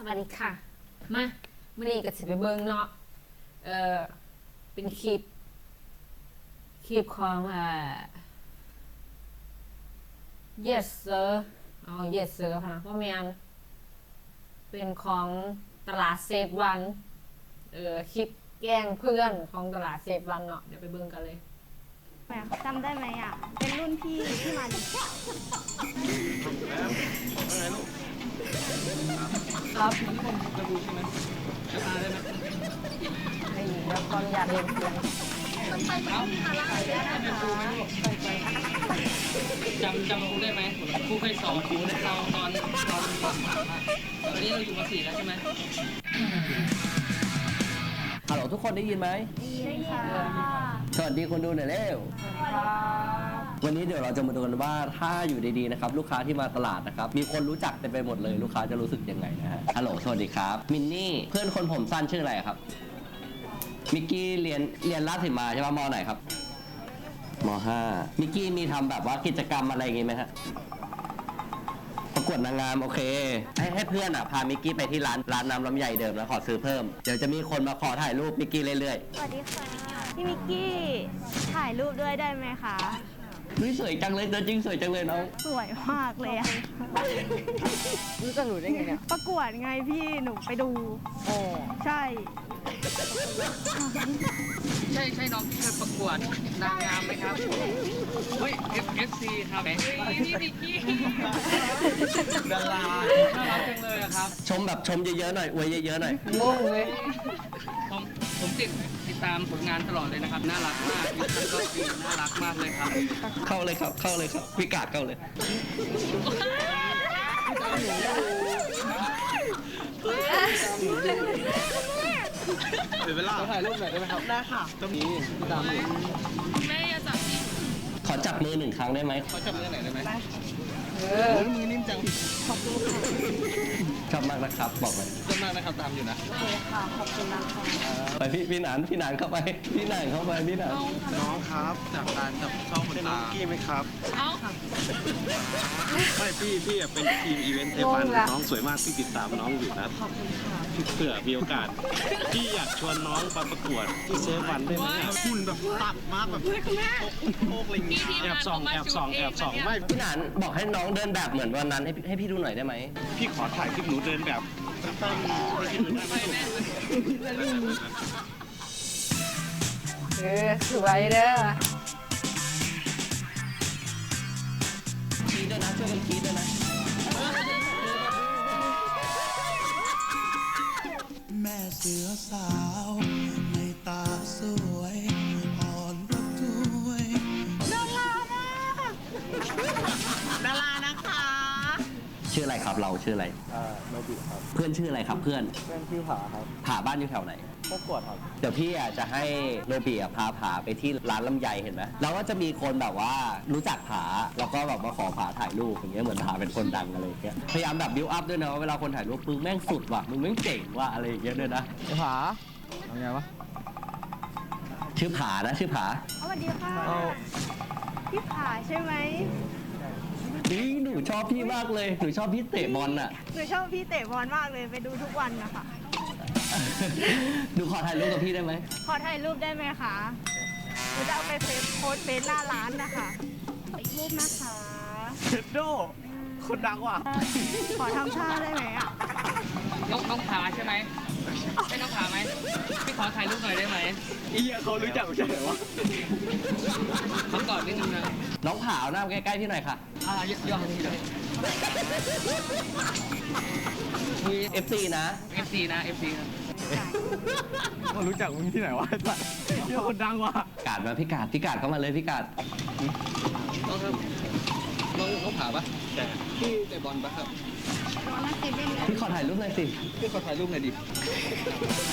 สวัสดีค่ะ มามื่อนี้ก็สิไปเบิ่งเนาะ เออเป็นคลิป คลิปของอ่า yes sir เอา yes sir ค่ะว่าแมนเป็นของตลาดเซฟวัน เออคลิปแกล้งเพื่อนของตลาดเซฟวันเนาะ เดี๋ยวไปเบิ่งกันเลย แหมจำได้ไหมอะ เป็นรุ่นพี่ที่มาดี ครับให้แล้วก็อยากเล่นเสียงจำจำครูได้ไหมครูเคยสอนครูเราตอนตอนตอนนี้เราอยู่มสี่แล้วใช่ไหมฮัลโหลทุกคนได้ยินไหมได้ค่ะ สวัสดีคนดูหน่อยเร็ววั นนี้เดี๋ยวเราจะมาดูกันว่าถ้าอยู่ดีๆนะครับลูกค้าที่มาตลาดนะครับมีคนรู้จักเต็มไปหมดเลยลูกค้าจะรู้สึกยังไงนะฮะฮัลโหลสวัสดีครับมินนี่เพื่อนคนผมสั้นชื่ออะไรครับมิกกี้เรียนเรียนราชสีมาใช่ปะมอไหนครับมห้ามิกกี้มีทำแบบว่ากิจกรรมอะไรอย่างงี้ไหมฮะประกวดนางงามโอเค ให้ให้เพื่อนอะพามิกกี้ไปที่ร้านร้านน้ำลำไยเดิมแล้วขอซื้อเพิ่มเดี๋ยวจะมีคนมาขอถ่ายรูปมิกกี้เรื่อยสวัสดีค่ะพี่มิกกี้ถ่ายรูปด้วยได้ไหมคะๆ เฮ้ยสวยจังเลยตัวจริงสวยจังเลยน้องสวยมากเลยอะรู้จักหนูได้ไงเนี่ยประกวดไงพี่หนูไปดู โอ้ใช่ ใช่ใช่น้องที่เคยประกวดนางงามไหมครับ เฮ้ย F F C ครับนี่บิกกี้ดาราน่ารักจังเลยอะครับ ชมแบบชมเยอะๆหน่อยอวยเยอะๆหน่อย งงเลย ผมผมติด ติดตามผลงานตลอดเลยนะครับ น่ารักมากยูทูบก็ดีน่ารักมากเลยครับ เข้าเลยครับ เข้าเลยครับพิกาดเข้าเลยขอจับมือหนึ่งครั้งได้ไหมเขาจับมือไหนได้ไหมชอ บมากนะครับบอกเลยต้นมากนะครับตามอยู่นะไปพี่พี่หนานพี่หนานเข้าไปพี่หนานเข้าไปพี่หนานน้องครับจากการจับช่องเป็นน้องกี้ไหมครับเอ้าไม่พี่พี่อะเป็นทีมอีเวนต์เทปันน้องสวยมากพี่ติดตามน้องอยู่นะเผื่อมีโอกาสพี่อยากชวนน้องไปประกวดที่เซฟวันได้ไหมอะหุ่นแบบตับมากแบบโอกอะไรอย่างเงี้ยแอบส่องแอบส่องแอบส่องไม่พี่หนานบอกให้น้องเดินแบบเหมือนวันนั้นให้พี่ให้พี่ดูหน่อยได้ไหมพี่ขอถ่ายคลิปหนูเดินแบบสั้นๆให้พี่ดูได้ไหมเออสวยเด้อคีดด้วยนะช่วยกันคีดด้วยนะ แม่เสือสา ครับ เราชื่ออะไร อ่าโนบิครับเพื่อนชื่ออะไรครับเพื่อนเพื่อนชื่อผาครับผาบ้านอยู่แถวไหนพวกกวดครับเดี๋ยวพี่อะจะให้โนบีอะพาผาไปที่ร้านลำไยเห็นไหมแล้วก็จะมีคนแบบว่ารู้จักผาแล้วก็แบบมาขอผาถ่ายรูปอย่างเงี้ยเหมือนผาเป็นคนดังอะไรอย่างเงี้ยพยายามแบบบิวอัพด้วยนะว่าเวลาคนถ่ายรูปมึงแม่งสุดว่ะมึงแม่งเจ๋งว่ะอะไรอย่างเงี้ยด้วยนะไอ้ผาเอาไงวะชื่อผานะชื่อผาสวัสดีค่ะ เอาพี่ผาใช่ไหม นี่หนูชอบพี่มากเลย หนูชอบพี่เตะบอลน่ะ หนูชอบพี่เตะบอลมากเลยไปดูทุกวันนะคะหนูขอถ่ายรูปกับพี่ได้ไหม ขอถ่ายรูปได้ไหมคะหนูจะเอาไปเฟซโพสต์เฟซหน้าร้านนะคะอีกรูปนะคะเชดโดคนดังว่ะ ขอทำท่าได้ไหมอะ น้องน้องผาใช่ไหม ใช่น้องผาไหมพี่ขอถ่ายรูปหน่อยได้ไหมไอ้เหี้ยเขารู้จักกูใช่ไหมวะเขากอดนิดนึงนะน้องผาเอาหน้ามาใกล้ๆพี่หน่อยค่ะอ่าย่อย่อทีเลยมี FC นะ FC นะ FC นะเขารู้จักมึงที่ไหนวะไอ้สัสเหี้ยคนดังว่ะกาดมาพี่กาดพี่กาดเข้ามาเลยพี่กาด น้องครับน้องน้องผาปะแต่ พี่เตะบอลปะครับพี่ขอถ่ายรูปหน่อยสิ พี่ขอถ่ายรูปหน่อยดิ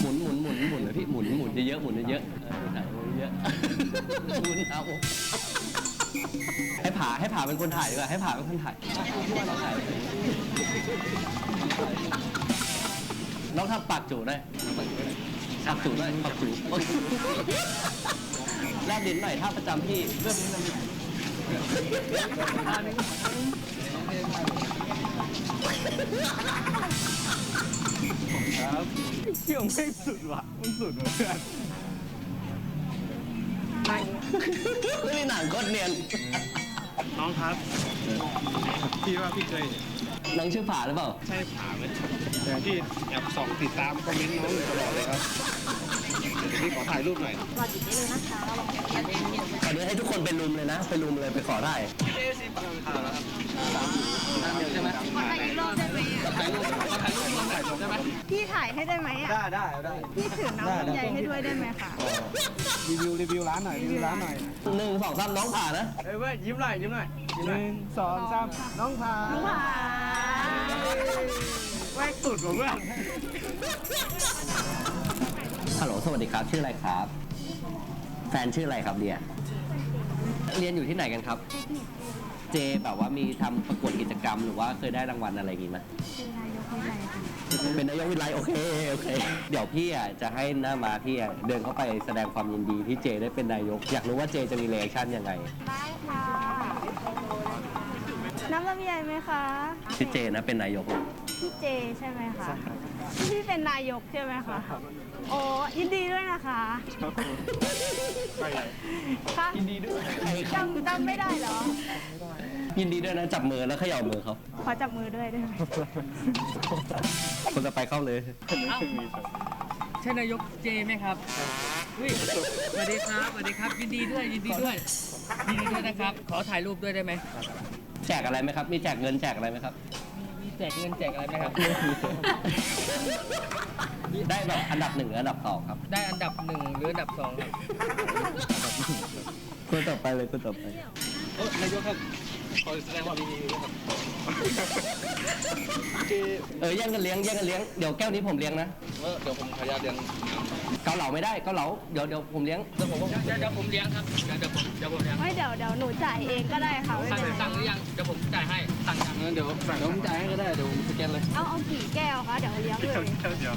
หมุนหมุนหมุนหมุนเลยพี่หมุนหมุนเยอะๆหมุนเยอะๆเออถ่ายเยอะๆหมุนเอาให้ผาให้ผาเป็นคนถ่ายดีกว่าให้ผาเป็นคนถ่ายน้องทำปากจูหน่อยปากจูหน่อยปากจูแลบลิ้นหน่อยท่าประจำพี่ ครับเชี่ยวไม่งสุดว่ะมึงสุดว่ะเพื่อนไม่มีหนังโคตรเนียน น้องครับ พี่ว่าพี่เคย น้องชื่อผาหรือเปล่า ใช่ผาไหมแต่พี่แอบส่องติดตามคอมเมนต์น้องอยู่ตลอดเลยครับ พี่ขอถ่ายรูปหน่อยตอนนี้ให้ทุกคนไปรุมเลยนะไปรุมเลยไปขอได้ใช่ไหมขอถ่ายอีกรอบได้ไหมอะถ่ายรูปขอถ่ายรูปรวมถ่ายได้ไหมพี่ถ่ายให้ได้ไหมอะได้ได้ได้พี่ถือน้ำลำไยให้ด้วยได้ไหมคะรีวิวรีวิวร้านหน่อยรีวิวร้านหน่อยหนึ่งสองสามน้องผ่านะเอ้ยเว้ยยิ้มหน่อยยิ้มหน่อยยิ้มหนึ่งสองสามน้องพาน้องผาแม่งสุดว่ะเพื่อน ฮัลโหลสวัสดีครับชื่ออะไรครับ แฟนชื่ออะไรครับเดียเรียนอยู่ที่ไหนกันครับ เจแบบว่ามีทำประกวดกิจกรรม หรือว่าเคยได้รางวัลอะไรอย่างงี้ไหมเป็นนายกวิไลโอเคโอเค เดี๋ยวพี่อะจะให้หน้ามาพี่อะเดินเข้าไปแสดงความยินดีที่เจได้เป็นนายก อยากรู้ว่าเจจะมีเรีแอคชั่นยังไงได้ค่ะ น้ำลำไยไหมคะ ที่เจนะเป็นนายก พี่เจใช่ไหมคะ พี่เป็นนายกใช่ไหมคะ โอ้ ยินดีด้วยนะคะค่ะยินดีด้วยจำจำไม่ได้เหรอ ยินดีด้วยนะจับมือแล้วเขย่ามือเขาขอจับมือด้วยได้ไหมคนจะไปเข้าเลย ใช่นายกเจไหมครับอุ้ยสวัสดีครับสวัสดีครับ ยินดีด้วยยินดีด้วยยินดีด้วยนะครับ ขอถ่ายรูปด้วยได้ไหมแจกอะไรไหมครับ มีแจกเงินแจกอะไรไหมครับมี แจกเงินแจกอะไรไหมครับ ได้แบบอันดับหนึ่งหรืออันดับสองครับ ได้อันดับหนึ่งหรืออันดับสองครับคนต่อไปเลยคนต่อไปเออนายกครับขอแสดงความยินดีด้วยครับ คือเออแย่งกันเลี้ยงแย่งกันเลี้ยงเดี๋ยวแก้วนี้ผมเลี้ยงนะเออเดี๋ยวผมขออนุญาตเรียนเกาเหลาไม่ได้เกาเหลาเดี๋ยวเดี๋ยวผมเลี้ยงเดี๋ยวผมเดี๋ยวเดี๋ยวผมเลี้ยงครับเดี๋ยวเดี๋ยวผมเดี๋ยวผมเลี้ยงไม่เดี๋ยวเดี๋ยวหนูจ่ายเองก็ได้ค่ะไม่สั่งเป็นไรสั่งหรือยังเดี๋ยวผมจ่ายให้สั่งยังงั้นเดี๋ยวเดี๋ยวผมจ่ายให้ก็ได้เดี๋ยวผมสแกนเลยเอาเอากี่แก้วคะเดี๋ยวเลี้ยงเลย เดี๋ยว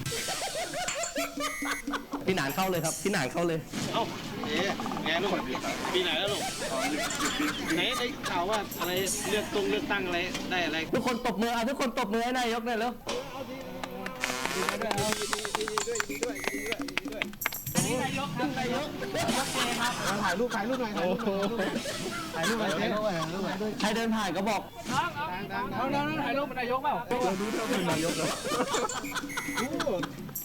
พี่หนานเข้าเลยครับพี่หนานเข้าเลย เอ้าเอ๊ะไงลูกปีไหนแล้วลูกไหนได้ข่าวว่าอะไรเลือกตรงเลือกตั้งอะไรได้อะไรทุกคนตบมืออะทุกคนตบมือให้นายกหน่อยเร็วถ่ายรูปถ่ายรูปหน่อยถ่ายรูปถ่ายรูปหน่อยถ่ายรูปหน่อยถ่ายรูปหน่อยใครเดินผ่านก็บอกเอาน้องถ่ายรูปเป็นนายกเปล่าเราดูเท่าเป็นนายกแล้ว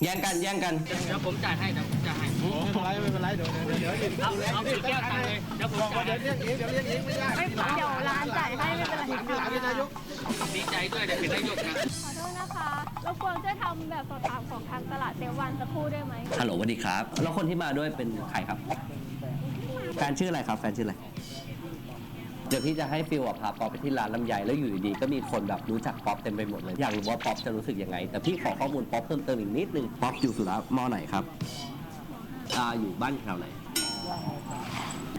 แย่งกันแย่งกัน เดี๋ยวผมจ่ายให้เดี๋ยวผมจ่ายให้ไม่เป็นไรไม่เป็นไรเดี๋ยวเดี๋ยวเดี๋ยวเอาเอากี่แก้วตังค์เลยเดี๋ยวผมจ่ายให้เดี๋ยวเรียกเองเดี๋ยวเรียกเองไม่ยากไม่เดี๋ยวร้านจ่ายให้ไม่เป็นไรมีหลานเป็นนายกดีใจด้วยเดี๋ยวเป็นนายกนะขอโทษนะคะรบกวนช่วยทำแบบสอบถามของทางตลาดเซวันสักครู่ได้ไหมฮัลโหลสวัสดีครับ แล้วคนที่มาด้วยเป็นใครครับแฟนชื่ออะไรครับแฟนชื่ออะไร เดี๋ยวพี่จะให้ฟิลอะพาป๊อปไปที่ร้านลำไยแล้วอยู่ดีๆก็มีคนแบบรู้จักป๊อปเต็มไปหมดเลย อยากรู้ว่าป๊อปจะรู้สึกยังไง แต่พี่ขอข้อมูลป๊อปเพิ่มเติมอีกนิดนึงป๊อปอยู่สุรามอไหนครับอ่าอยู่บ้านแถวไหน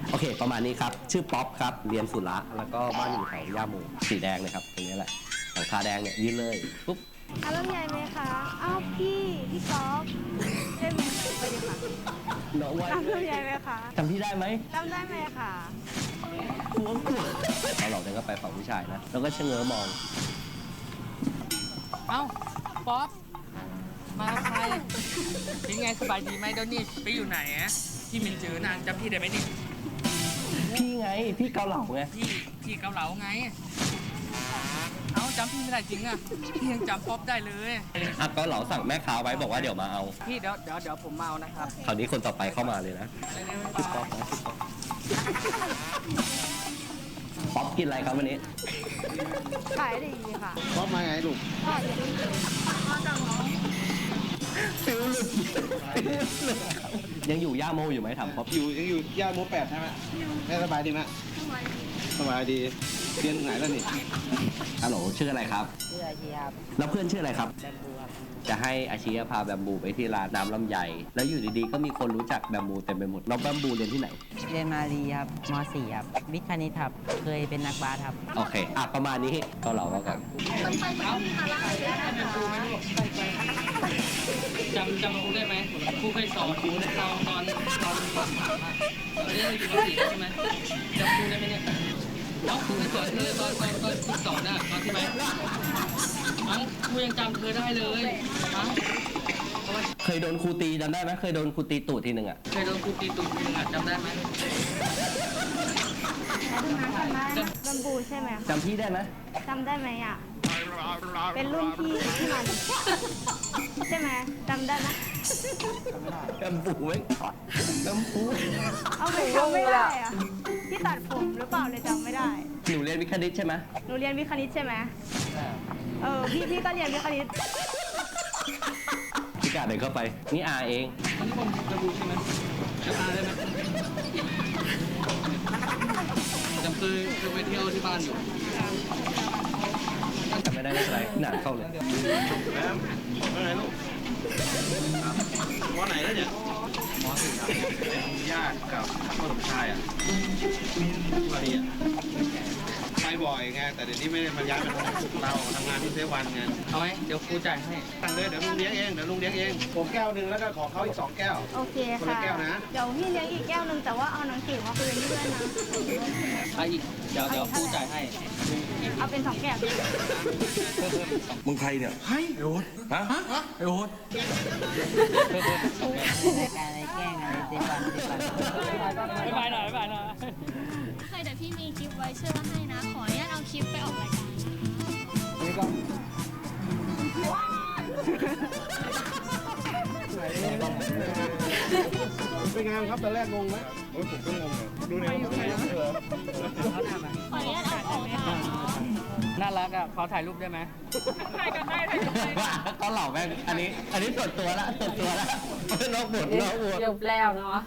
โอเค ประมาณนี้ครับ ชื่อป๊อปครับ เรียนสุระแล้วก็บ้านอยู่แถวย่าโมสีแดงเลยครับตรงนี้แหละหลังคาแดงเนี่ยยืนเลยปุ๊บเอาลำไยไหมคะ อ้าวพี่ พี่ก๊อฟใช่ไหมไปดีค่ะ น้องไว้เอาลำไยไหมคะจำพี่ได้ไหมจำได้ไหมคะกลัวกลัวเราหลอกเดินก็ไปฝั่งผู้ชายนะ แล้วก็เชงเง้อมอง เอ้า ป๊อป มาใครเป็นไงสบายดีไหมเดี๋ยวนี้ไปอยู่ไหนอะพี่มินจือนางจำพี่ได้ไหมนี่พี่ไง พี่เกาเหลาไง พี่พี่เกาเหลาไง เอ้าจำพี่ไม่ได้จริงอะพี่ยังจำป๊อปได้เลยอะเกาเหลาสั่งแม่ค้าไว้บอกว่าเดี๋ยวมาเอาพี่เดี๋ยวเดี๋ยวเดี๋ยวผมมาเอานะครับคราวนี้คนต่อไปเข้ามาเลยนะชื่อป๊อปนะชื่อป๊อปป๊อปกินอะไรครับวันนี้ ขายดีค่ะพร้อมมาไงลูกฟิลหลุดยังอยู่ย่าโมอยู่ไหมถามป๊อปอยู่ยังอยู่ย่านโมแปดใช่ไหมแม่สบายดีไหม สบายดีเรียนไหนแล้วนี่ฮัลโหลชื่ออะไรครับชื่ออาชีครับแล้วเพื่อนชื่ออะไรครับ แบมบูครับจะให้อาชีพาแบมบูไปที่ร้านน้ำลำไยแล้วอยู่ดีๆก็มีคนรู้จักแบมบูเต็มไปหมดน้องแบมบูเรียนที่ไหน เรียนมารีครับม .4 ครับ วิทย์คณิตครับ เคยเป็นนักบาสครับ โอเค อะ ประมาณนี้เกาเหลาก็ก่อนจำจำครูได้ไหมครูเคยสอนครูเราตอนตอนตอนนี้เราอยู่มสี่ใช่ไหมจำครูได้ไหมเนี่ย แล้วครูเคยสอนเธอตอนตอนตอนครูสอนน่ะตอนที่ไหมเอ้ากูยังจำเธอได้เลยฮะเคยโดนครูตีจำได้ไหมเคยโดนครูตีตูดทีหนึ่งอะเคยโดนครูตีตุ่มมึงอะจำได้ไหมบัมบูใช่ไหมคะจำพี่ได้ไหมจำได้ไหมอะ เป็นรุ่นพี่ที่มันใช่ไหมจำได้ไหม จำปูไว้จำปูเอาไปจำไม่ได้อะที่ตัดผมหรือเปล่าเลยจำไม่ได้ หนูเรียนวิทย์คณิตใช่ไหมหนูเรียนวิทย์คณิตใช่ไหมเออพี่พี่ก็เรียนวิทย์คณิตพี่กาเดินเข้าไป นี่อาเองอันนี้ผมจะดูใช่ไหมจะตาได้ไหมจำเคยเคยไปเที่ยวที่บ้านอยู่จำไม่ได้ไม่เป็นไรหนาเข้าเลย แไปบ่อยไงแต่เดี๋ยวนี้ไม่ได้มาย้ายมาเราทำงานที่เซวันไงเอาไหมเดี๋ยวครูจ่ายให้ตั้งเลยเดี๋ยวลุงเลี้ยงเองเดี๋ยวลุงเลี้ยงเองผมแก้วหนึ่งแล้วก็ขอเขาอีกสองแก้ว โอเคคนละค่ะ แก้วนะ เดี๋ยวพี่เลี้ยงอีกแก้วหนึงแต่ว่าเอาหนังสือมาคืนด้วยนะไปอีกเดี๋ยวเดี๋ยวครูจ่ายให้เอาเป็นสองแก้วมึงใครเนี่ยไอ้โอ๊ตฮะไอ้โอ๊ตรายการอะไรแกล้งอะไรเซฟวันเซฟวัน บ๊ายบายหน่อยบ๊ายบายหน่อย เดี๋ยวพี่มีคลิปไว้เชื่อว่าให้นะ ขออนุญาตเอาคลิปไปออกรายการเป็นไงครับตอนแรกงงไหมโอ้ยผมก็งงเลยดูในมไม่รู้เลยขออนุญาตเอาออกรายการเนาะน่ารักอะขอถ่ายรูปได้ไหมว่าก็เหล่าแม่งอันนี้ อันนี้ส่วนตัวละส่วนตัวละนอกบทนอกบทเรียบแล้วเนาะ